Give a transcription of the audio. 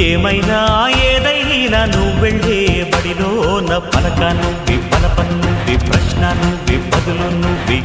ఏమైనా ఏదైనా నువ్వెళ్ళే బడిలోన పలక నువ్వి పలప నువ్వి ప్రశ్న నువ్వి బదులు నువ్వి